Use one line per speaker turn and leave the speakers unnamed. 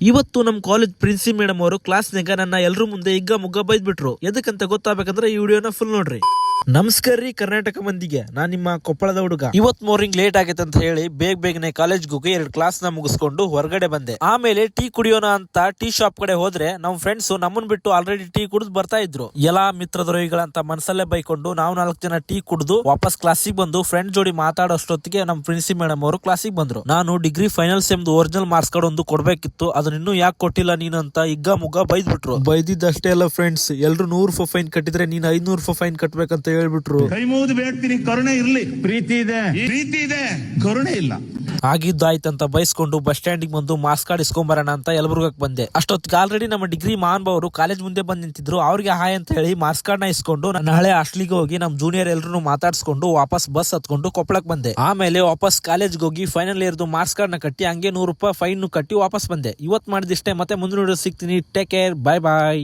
ಇವತ್ತು ನಮ್ college ಪ್ರಿನ್ಸಿ madam ಅವರು ಕ್ಲಾಸ್ನಾಗ ನನ್ನ ಎಲ್ರ ಮುಂದೆ ಇಗ್ಗ ಮುಗ್ಗ ಬೈದ್ಬಿಟ್ರು. ಎದಕ್ಕಂತ ಗೊತ್ತಾಗಬೇಕಂದ್ರೆ ಈ ವಿಡಿಯೋನ ಫುಲ್ ನೋಡ್ರಿ. ನಮಸ್ಕಾರ ರೀ ಕರ್ನಾಟಕ ಮಂದಿಗೆ. ನಾನ್ ನಿಮ್ಮ ಕೊಪ್ಪಳದ ಹುಡುಗ. ಇವತ್ ಮೋರ್ನಿಂಗ್ ಲೇಟ್ ಆಗೈತೆ ಅಂತ ಹೇಳಿ ಬೇಗ ಬೇಗನೆ ಕಾಲೇಜ್ ಹೋಗಿ ಎರಡು ಕ್ಲಾಸ್ನ ಮುಗಿಸ್ಕೊಂಡು ಹೊರಗಡೆ ಬಂದೆ. ಆಮೇಲೆ ಟೀ ಕುಡಿಯೋಣ ಅಂತ ಟೀ ಶಾಪ್ ಕಡೆ ಹೋದ್ರೆ ನಮ್ ಫ್ರೆಂಡ್ಸ್ ನಮ್ಮನ್ ಬಿಟ್ಟು ಆಲ್ರೆಡಿ ಟೀ ಕುಡಿದು ಬರ್ತಾ ಇದ್ರು. ಎಲ್ಲಾ ಮಿತ್ರದ್ರೋಹಿಗಳಂತ ಮನಸ್ಸಲ್ಲೇ ಬೈಕೊಂಡು ನಾವು ನಾಲ್ಕು ಜನ ಟೀ ಕುಡಿದು ವಾಪಸ್ ಕ್ಲಾಸಿಗೆ ಬಂದು ಫ್ರೆಂಡ್ ಜೋಡಿ ಮಾತಾಡೋಷ್ಟೊತ್ತಿಗೆ ನಮ್ ಪ್ರಿನ್ಸಿ ಮೇಡಮ್ ಅವರು ಕ್ಲಾಸಿಗೆ ಬಂದ್ರು. ನಾನು ಡಿಗ್ರಿ ಫೈನಲ್ ಎಂದು ಒರಿಜಿನಲ್ ಮಾರ್ಕ್ಸ್ ಕಾರ್ಡ್ ಒಂದು ಕೊಡ್ಬೇಕಿತ್ತು. ಅದನ್ನ ಇನ್ನೂ ಯಾಕೆ ಕೊಟ್ಟಿಲ್ಲ ನೀನು ಅಂತ ಇಗ್ಗ ಮುಗ್ಗ ಬೈದ್ಬಿಟ್ರು. ಬೈದಿದ್ದಷ್ಟೇ ಅಲ್ಲ ಫ್ರೆಂಡ್ಸ್ ಎಲ್ರು ನೂರು ರೂಪಾಯಿ ಫೈನ್ ಕಟ್ಟಿದ್ರೆ ನೀನ್ ಐದ್ನೂರು ರೂಪಾಯಿ ಫೈನ್ ಕಟ್ಬೇಕಂತ ಹೇಳ್ಬಿಟ್ರು.
ಕೈ ಮುಗಿದು ಬೇಡ್ತೀನಿ ಕರುಣೆ ಇರ್ಲಿ.
ಪ್ರೀತಿ ಇದೆ.
ಪ್ರೀತಿ ಇದೆ ಕರುಣೆ ಇಲ್ಲ.
ಆಗಿದ್ದಾಯ್ತಂತ ಬೈಸ್ಕೊಂಡು ಬಸ್ ಸ್ಟ್ಯಾಂಡಿಗೆ ಬಂದು ಮಾಸ್ಕ್ ಕಾರ್ಡ್ ಇಸ್ಕೊಂಬರೋಣ ಅಂತ ಯಲಬುರ್ಗಕ್ಕೆ ಬಂದೆ. ಅಷ್ಟೊತ್ತಿಗೆ ಆಲ್ರೆಡಿ ನಮ್ಮ ಡಿಗ್ರಿ ಮಾನ್ಬವರು ಕಾಲೇಜ್ ಮುಂದೆ ಬಂದು ನಿಂತಿದ್ರು. ಅವ್ರಿಗೆ ಹಾಯ್ ಅಂತ ಹೇಳಿ ಮಾಸ್ಕ್ ಕಾರ್ಡ್ನ ಇಸ್ಕೊಂಡು ನಾನು ನಾಳೆ ಹಾಸ್ಟ್ಲಿಗೆ ಹೋಗಿ ನಮ್ ಜೂನಿಯರ್ ಎಲ್ರು ಮಾತಾಡ್ಸ್ಕೊಂಡು ವಾಪಸ್ ಬಸ್ ಹತ್ಕೊಂಡು ಕೊಪ್ಪಳಕ್ ಬಂದೆ. ಆಮೇಲೆ ವಾಪಸ್ ಕಾಲೇಜ್ಗೆ ಹೋಗಿ ಫೈನಲ್ ಇಯರ್ದು ಮಾರ್ಕ್ಸ್ ಕಾರ್ಡ್ನ ಕಟ್ಟಿ ಹಂಗೆ ನೂರು ರೂಪಾಯಿ ಫೈನ್ ಕಟ್ಟಿ ವಾಪಸ್ ಬಂದೆ. ಇವತ್ ಮಾಡಿದಿಷ್ಟೇ ಮತ್ತೆ ಮುಂದಿನ ಸಿಗ್ತೀನಿ. ಟೇಕ್ ಕೇರ್ ಬಾಯ್ ಬಾಯ್